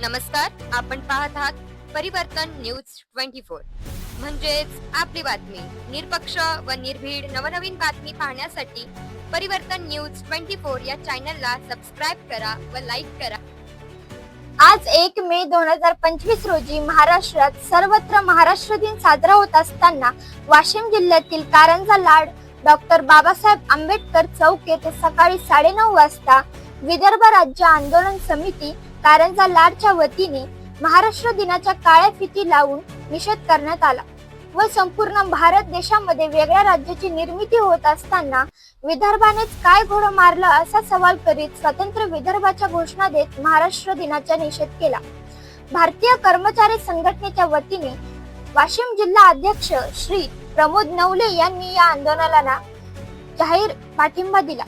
नमस्कार आपण पाहत आहात परिवर्तन न्यूज ट्वेंटी फोर. म्हणजेच आपली बातमी निरपक्ष व निर्भीड नवनवीन बातमी पाहण्यासाठी परिवर्तन न्यूज ट्वेंटी फोर या चॅनलला सबस्क्राईब करा व लाईक करा. आज एक मे दोन हजार पंचवीस रोजी महाराष्ट्रात सर्वत्र महाराष्ट्र दिन साजरा होत असताना वाशिम जिल्ह्यातील कारंजा लाड डॉक्टर बाबासाहेब आंबेडकर चौक येथे सकाळी साडेनऊ वाजता विदर्भ राज्य आंदोलन समिती कारंजा लाडच्या वतीने महाराष्ट्र दिनाच्या काळ्या फिती लावून निषेध करण्यात आला व संपूर्ण भारत देशामध्ये वेगळ्या राज्याची निर्मिती होत असताना विदर्भानेच काय घोडं मारलं असा सवाल करीत स्वतंत्र विदर्भाच्या घोषणा देत महाराष्ट्र दिनाचा निषेध केला. भारतीय कर्मचारी संघटनेच्या वतीने वाशिम जिल्हा अध्यक्ष श्री प्रमोद नवले यांनी या आंदोलनाला जाहीर पाठिंबा दिला.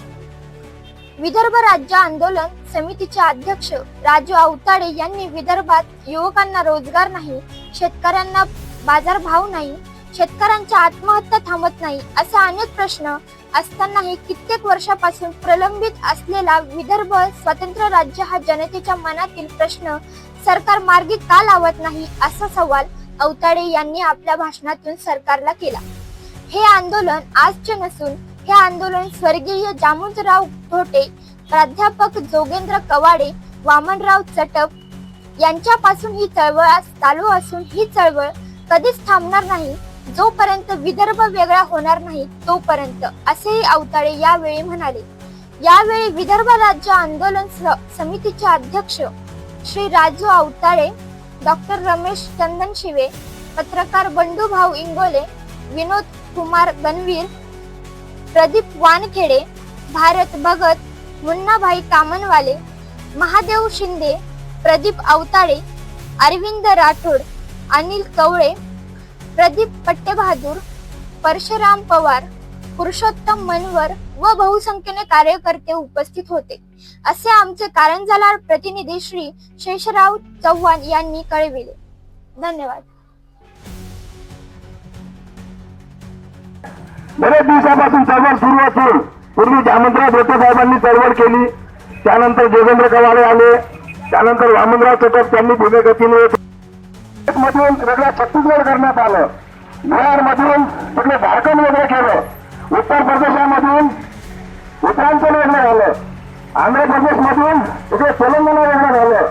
विदर्भ राज्य आंदोलन समितीचे अध्यक्ष राजू आवताडे यांनी विदर्भात युवकांना रोजगार नाही शेतकऱ्यांना बाजारभाव नाही शेतकऱ्यांच्या आत्महत्या थांबत नाही असा अनेक प्रश्न असतानाही कित्येक वर्षापासून प्रलंबित असलेला विदर्भ स्वतंत्र राज्य हा जनतेच्या मनातील प्रश्न सरकार मार्गी का लावत नाही असा सवाल अवताडे यांनी आपल्या भाषणातून सरकारला केला. हे आंदोलन आजचे नसून हे आंदोलन स्वर्गीय जामुनराव धोटे प्राध्यापक जोगेंद्र कवाडे वामनराव चटप यांच्यापासून ही चळवळ आज चालू असून ही चळवळ कधीच थांबणार नाही. जोपर्यंत विदर्भ वेगळा होणार नाही तोपर्यंत असेही अवताळे यावेळी म्हणाले. यावेळी विदर्भ राज्य आंदोलन स- समितीचे अध्यक्ष श्री राजू अवताळे डॉक्टर रमेश चंदन शिवे पत्रकार बंडू भाऊ इंगोले विनोद कुमार गणवीर प्रदीप वानखेडे भारत भगत मुन्नाभाई कामनवाले महादेव शिंदे प्रदीप अवताळे अरविंद राठोड अनिल कवळे प्रदीप पट्टेबहादूर परशुराम पवार पुरुषोत्तम मनवर व बहुसंख्येने कार्यकर्ते उपस्थित होते. असे आमचे कारंजाला प्रतिनिधी श्री शेषराव चव्हाण यांनी कळविले. धन्यवाद. बरेच दिवसापासून चळवळ सुरू असून पूर्वी जामंतराव भोटे साहेबांनी चळवळ केली. त्यानंतर जोगेंद्र कवाडे आले. त्यानंतर वामनराव चटक त्यांनी भूमिगतीने मधून सगळं छत्तीसगड करण्यात आलं. बिहारमधून सगळं झारखंड वेगळं केलं. उत्तर प्रदेशामधून उत्तरांचल वेगळं झालं. आंध्र प्रदेशमधून इकडे तेलंगणा वेगळं झालं.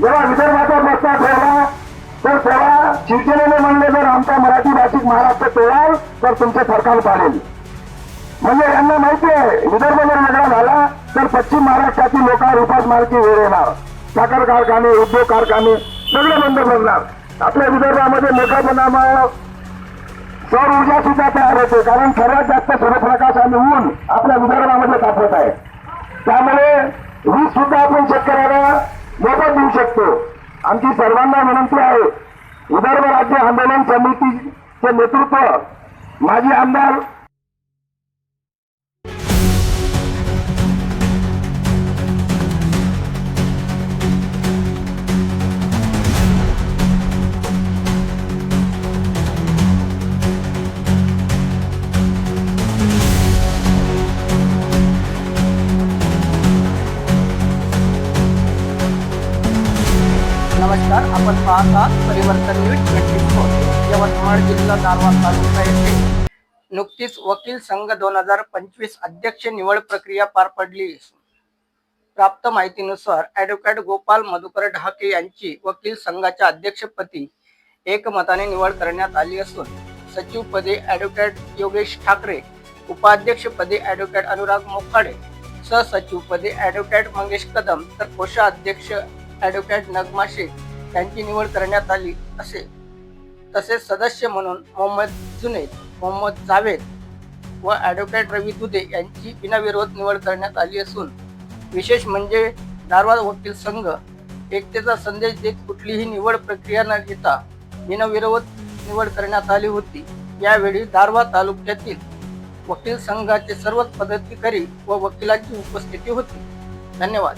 जेव्हा विदर्भाचा प्रस्ताव ठेवला तर तेव्हा शिवसेनेने म्हणले तर आमचा मराठी नाशिक महाराष्ट्र तोडाल तर तुमचे सरकार पाडेल. म्हणजे यांना माहिती आहे विदर्भ जर वेगळा झाला तर पश्चिम महाराष्ट्रातील लोकांवर उपासमारची वेळ येणार. साखर कारखाने उद्योग कारखाने सगळे बंद पडणार. आपल्या विदर्भामध्ये मोठ्या प्रमाणावर सौर ऊर्जा सुद्धा तयार होते कारण सर्वात जास्त सूर्यप्रकाश आणि ऊन आपल्या विदर्भामध्ये तापवत आहे. त्यामुळे वीज सुद्धा आपण शेतकऱ्याला मोफत देऊ शकतो. आमची सर्वांना विनंती आहे विदर्भ राज्य आंदोलन समिती समितीचे नेतृत्व माजी आमदार नमस्कार आपण पाहता परिवर्तन न्यूज ट्वेंटी फोर यवतमाळ जिल्हा दारवाड तालुका येथे नुकतीच वकील संघ दोन हजार पंचवीस अध्यक्ष निवड प्रक्रिया पार पडली. प्राप्त माहितीनुसार ॲडव्होकेट गोपाल मधुकर ढाके यांची वकील संघाच्या अध्यक्षपदी एकमताने निवड करण्यात आली असून सचिवपदी ॲडव्होकेट योगेश ठाकरे उपाध्यक्षपदी ॲडव्होकेट अनुराग मोखाडे सहसचिवपदी ॲडव्होकेट मंगेश कदम तर कोषाध्यक्ष ॲडव्होकेट नगमा शेख यांची निवड करण्यात आली असे. तसेच सदस्य म्हणून मोहम्मद जुनेद मोहम्मद जावेद व ॲडव्होकेट रवी दुधे यांची बिनाविरोध निवड करण्यात आली असून विशेष म्हणजे दारवाद वकील संघ एकतेचा संदेश देत कुठलीही निवड प्रक्रिया न घेता बिनविरोध निवड करण्यात आली होती. यावेळी दारवा तालुक्यातील वकील संघाचे सर्वच पदाधिकारी व वकिलांची उपस्थिती होती. धन्यवाद.